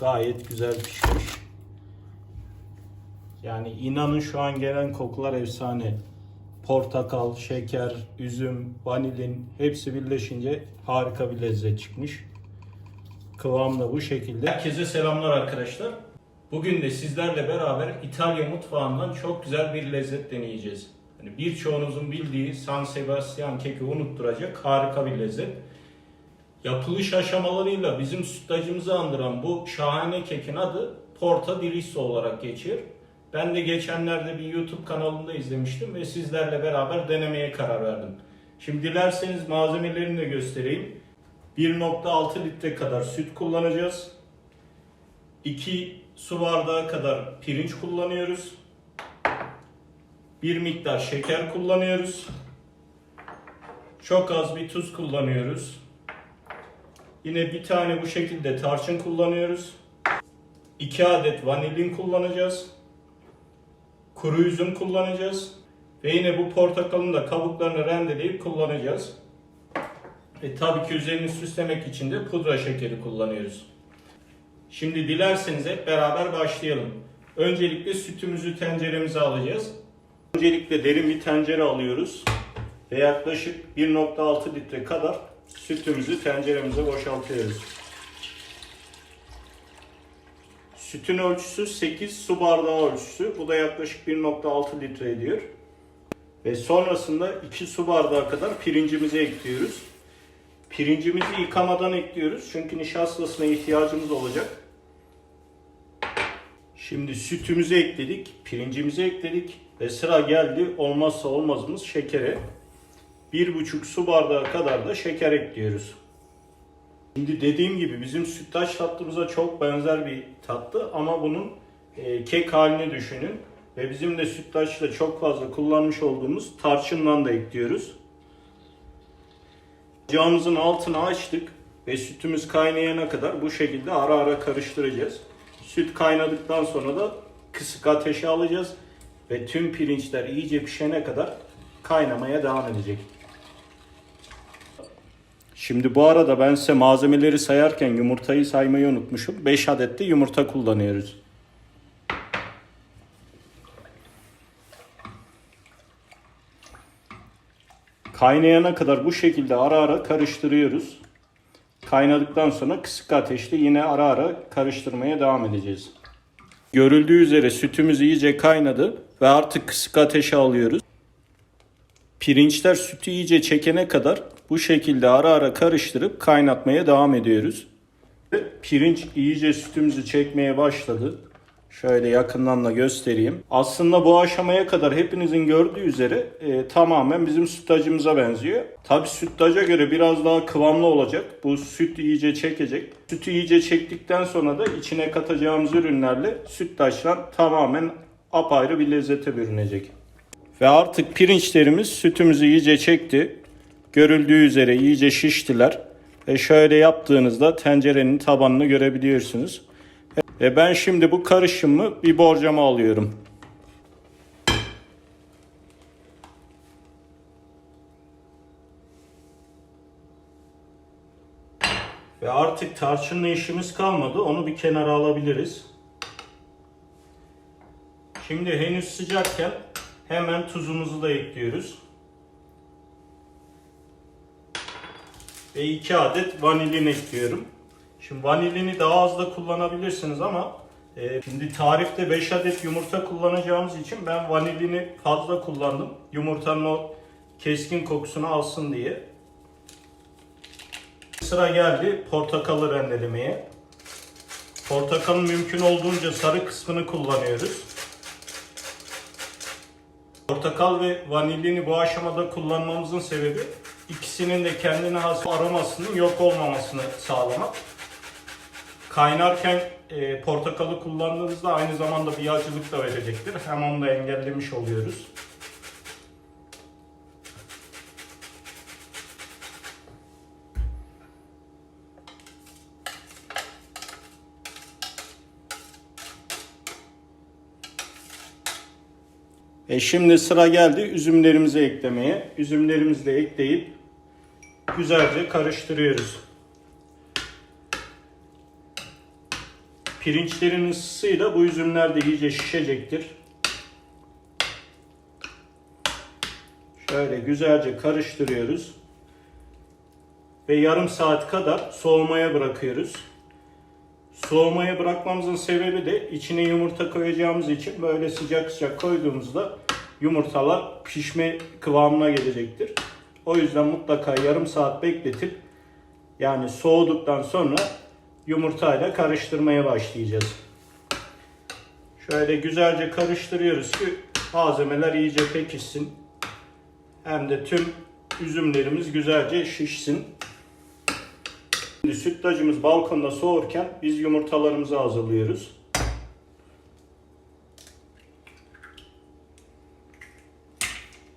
Gayet güzel pişmiş. Yani inanın şu an gelen kokular efsane. Portakal, şeker, üzüm, vanilin hepsi birleşince harika bir lezzet çıkmış. Kıvam da bu şekilde. Herkese selamlar arkadaşlar. Bugün de sizlerle beraber İtalya mutfağından çok güzel bir lezzet deneyeceğiz. Hani birçoğunuzun bildiği San Sebastian keki unutturacak harika bir lezzet. Yapılış aşamalarıyla bizim sütlacımızı andıran bu şahane kekin adı Porta di olarak geçiyor. Ben de geçenlerde bir YouTube kanalında izlemiştim ve sizlerle beraber denemeye karar verdim. Şimdi dilerseniz malzemelerini de göstereyim. 1.6 litre kadar süt kullanacağız. 2 su bardağı kadar pirinç kullanıyoruz. Bir miktar şeker kullanıyoruz. Çok az bir tuz kullanıyoruz. Yine bir tane bu şekilde tarçın kullanıyoruz. 2 adet vanilin kullanacağız. Kuru üzüm kullanacağız. Ve yine bu portakalın da kabuklarını rendeleyip kullanacağız. Ve tabii ki üzerini süslemek için de pudra şekeri kullanıyoruz. Şimdi dilerseniz hep beraber başlayalım. Öncelikle sütümüzü tenceremize alacağız. Öncelikle derin bir tencere alıyoruz. Ve yaklaşık 1.6 litre kadar sütümüzü tenceremize boşaltıyoruz. Sütün ölçüsü 8 su bardağı ölçüsü. Bu da yaklaşık 1.6 litre ediyor. Ve sonrasında 2 su bardağı kadar pirincimizi ekliyoruz. Pirincimizi yıkamadan ekliyoruz. Çünkü nişastasına ihtiyacımız olacak. Şimdi sütümüzü ekledik, pirincimizi ekledik ve sıra geldi olmazsa olmazımız şekere. 1,5 su bardağı kadar da şeker ekliyoruz. Şimdi dediğim gibi bizim sütlaç tatlımıza çok benzer bir tatlı ama bunun e, kek halini düşünün. Ve bizim de sütlaçta çok fazla kullanmış olduğumuz tarçından da ekliyoruz. Ocağımızın altını açtık ve sütümüz kaynayana kadar bu şekilde ara ara karıştıracağız. Süt kaynadıktan sonra da kısık ateşe alacağız ve tüm pirinçler iyice pişene kadar kaynamaya devam edecek. Şimdi bu arada ben size malzemeleri sayarken yumurtayı saymayı unutmuşum. 5 adet de yumurta kullanıyoruz. Kaynayana kadar bu şekilde ara ara karıştırıyoruz. Kaynadıktan sonra kısık ateşte yine ara ara karıştırmaya devam edeceğiz. Görüldüğü üzere sütümüz iyice kaynadı ve artık kısık ateşe alıyoruz. Pirinçler sütü iyice çekene kadar bu şekilde ara ara karıştırıp kaynatmaya devam ediyoruz. Pirinç iyice sütümüzü çekmeye başladı. Şöyle yakından da göstereyim. Aslında bu aşamaya kadar hepinizin gördüğü üzere e, tamamen bizim sütlacımıza benziyor. Tabi sütlaca göre biraz daha kıvamlı olacak. Bu süt iyice çekecek. Sütü iyice çektikten sonra da içine katacağımız ürünlerle sütlaçtan tamamen apayrı bir lezzete bürünecek. Ve artık pirinçlerimiz sütümüzü iyice çekti. Görüldüğü üzere iyice şiştiler. Ve şöyle yaptığınızda tencerenin tabanını görebiliyorsunuz. Ve ben şimdi bu karışımı bir borcama alıyorum. Ve artık tarçınla işimiz kalmadı. Onu bir kenara alabiliriz. Şimdi henüz sıcakken hemen tuzumuzu da ekliyoruz. Ve 2 adet vanilin ekliyorum. Şimdi vanilini daha az da kullanabilirsiniz ama e, şimdi tarifte 5 adet yumurta kullanacağımız için ben vanilini fazla kullandım. Yumurtanın o keskin kokusunu alsın diye. Sıra geldi portakalı rendelemeye. Portakalın mümkün olduğunca sarı kısmını kullanıyoruz. Portakal ve vanilini bu aşamada kullanmamızın sebebi ikisinin de kendine has aromasının yok olmamasını sağlamak. Kaynarken e, portakalı kullandığınızda aynı zamanda bir yağcılık da verecektir. Hem onu da engellemiş oluyoruz. E şimdi sıra geldi üzümlerimizi eklemeye. Üzümlerimizi de ekleyip güzelce karıştırıyoruz. Pirinçlerin ısısıyla bu üzümler de iyice şişecektir. Şöyle güzelce karıştırıyoruz. Ve yarım saat kadar soğumaya bırakıyoruz. Soğumaya bırakmamızın sebebi de içine yumurta koyacağımız için böyle sıcak sıcak koyduğumuzda yumurtalar pişme kıvamına gelecektir. O yüzden mutlaka yarım saat bekletip yani soğuduktan sonra yumurtayla karıştırmaya başlayacağız. Şöyle güzelce karıştırıyoruz ki malzemeler iyice pekişsin. Hem de tüm üzümlerimiz güzelce şişsin. Şimdi sütlacımız balkonda soğurken biz yumurtalarımızı hazırlıyoruz.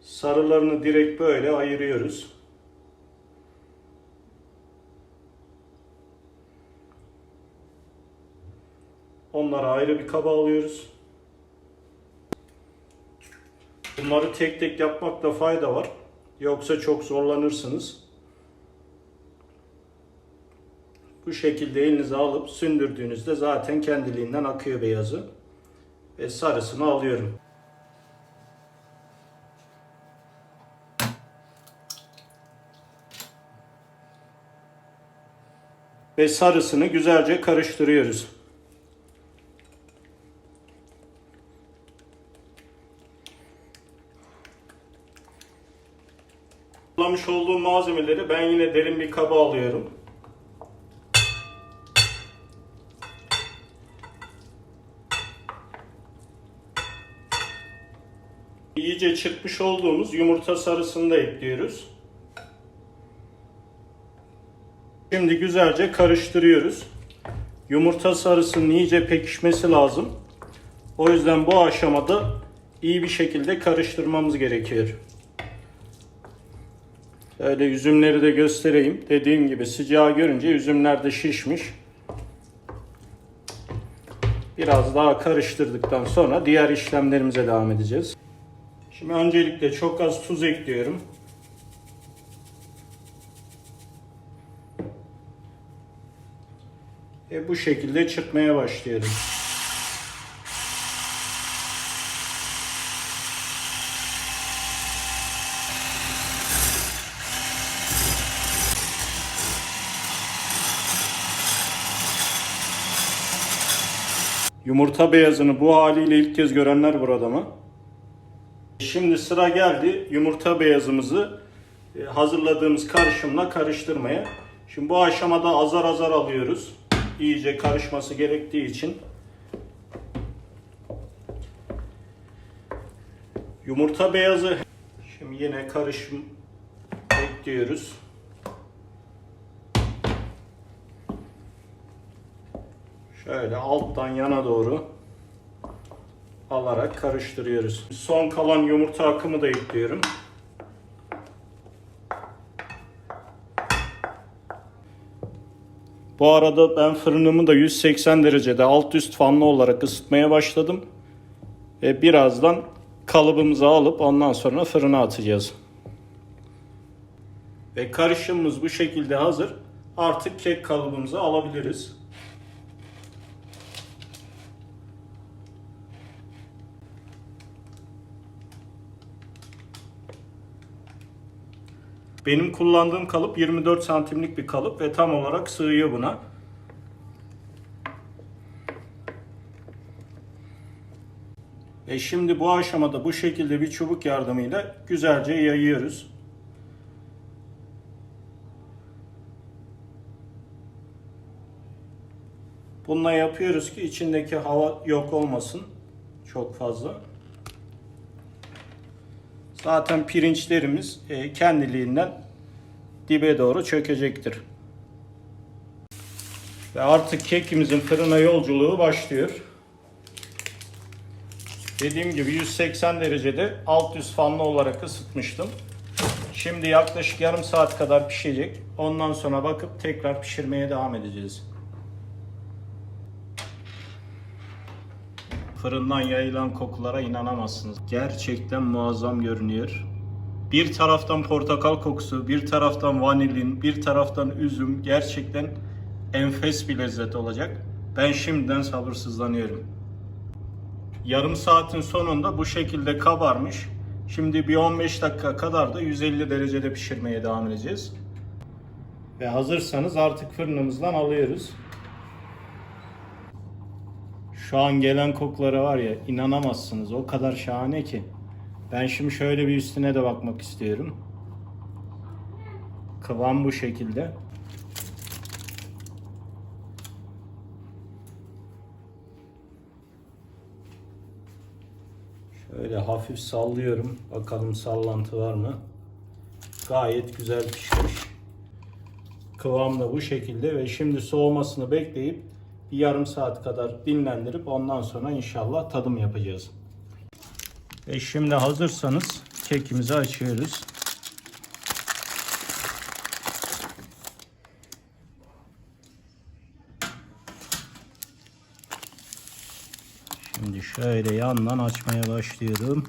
Sarılarını direkt böyle ayırıyoruz. Onları ayrı bir kaba alıyoruz. Bunları tek tek yapmakta fayda var. Yoksa çok zorlanırsınız. Bu şekilde elinize alıp sündürdüğünüzde zaten kendiliğinden akıyor beyazı. Ve sarısını alıyorum. Ve sarısını güzelce karıştırıyoruz. Kullanmış olduğum malzemeleri ben yine derin bir kaba alıyorum. İyice çırpmış olduğumuz yumurta sarısını da ekliyoruz. Şimdi güzelce karıştırıyoruz. Yumurta sarısının iyice pekişmesi lazım. O yüzden bu aşamada iyi bir şekilde karıştırmamız gerekiyor. Öyle üzümleri de göstereyim. Dediğim gibi sıcağı görünce üzümler de şişmiş. Biraz daha karıştırdıktan sonra diğer işlemlerimize devam edeceğiz. Şimdi öncelikle çok az tuz ekliyorum. Ve bu şekilde çırpmaya başlıyorum. Yumurta beyazını bu haliyle ilk kez görenler burada mı? Şimdi sıra geldi yumurta beyazımızı e, hazırladığımız karışımla karıştırmaya. Şimdi bu aşamada azar azar alıyoruz. İyice karışması gerektiği için. Yumurta beyazı şimdi yine karışım ekliyoruz. Şöyle alttan yana doğru alarak karıştırıyoruz. Son kalan yumurta akımı da ekliyorum. Bu arada ben fırınımı da 180 derecede alt üst fanlı olarak ısıtmaya başladım. Ve birazdan kalıbımızı alıp ondan sonra fırına atacağız. Ve karışımımız bu şekilde hazır. Artık kek kalıbımızı alabiliriz. Benim kullandığım kalıp 24 santimlik bir kalıp ve tam olarak sığıyor buna. Ve şimdi bu aşamada bu şekilde bir çubuk yardımıyla güzelce yayıyoruz. Bununla yapıyoruz ki içindeki hava yok olmasın çok fazla. Zaten pirinçlerimiz e, kendiliğinden dibe doğru çökecektir. Ve artık kekimizin fırına yolculuğu başlıyor. Dediğim gibi 180 derecede alt üst fanlı olarak ısıtmıştım. Şimdi yaklaşık yarım saat kadar pişecek. Ondan sonra bakıp tekrar pişirmeye devam edeceğiz. Fırından yayılan kokulara inanamazsınız. Gerçekten muazzam görünüyor. Bir taraftan portakal kokusu, bir taraftan vanilin, bir taraftan üzüm. Gerçekten enfes bir lezzet olacak. Ben şimdiden sabırsızlanıyorum. Yarım saatin sonunda bu şekilde kabarmış. Şimdi bir 15 dakika kadar da 150 derecede pişirmeye devam edeceğiz. Ve hazırsanız artık fırınımızdan alıyoruz. Şu an gelen kokulara var ya inanamazsınız. O kadar şahane ki. Ben şimdi şöyle bir üstüne de bakmak istiyorum. Kıvam bu şekilde. Şöyle hafif sallıyorum. Bakalım sallantı var mı? Gayet güzel pişmiş. Kıvam da bu şekilde ve şimdi soğumasını bekleyip bir yarım saat kadar dinlendirip ondan sonra inşallah tadım yapacağız. Ve şimdi hazırsanız kekimizi açıyoruz. Şimdi şöyle yandan açmaya başlıyorum.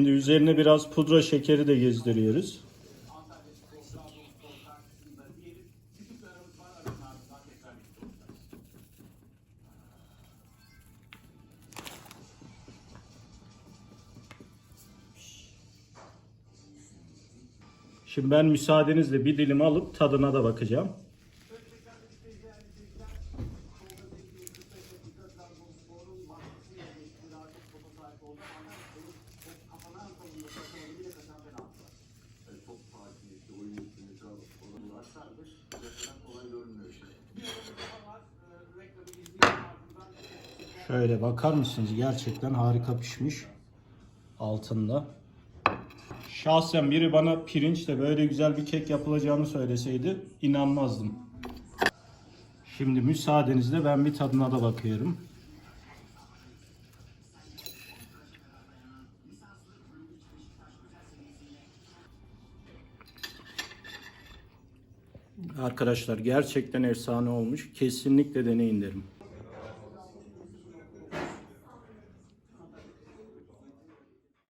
Şimdi üzerine biraz pudra şekeri de gezdiriyoruz. Şimdi ben müsaadenizle bir dilim alıp tadına da bakacağım. Şöyle bakar mısınız? Gerçekten harika pişmiş. Altında. Şahsen biri bana pirinçle böyle güzel bir kek yapılacağını söyleseydi inanmazdım. Şimdi müsaadenizle ben bir tadına da bakıyorum. Arkadaşlar gerçekten efsane olmuş. Kesinlikle deneyin derim.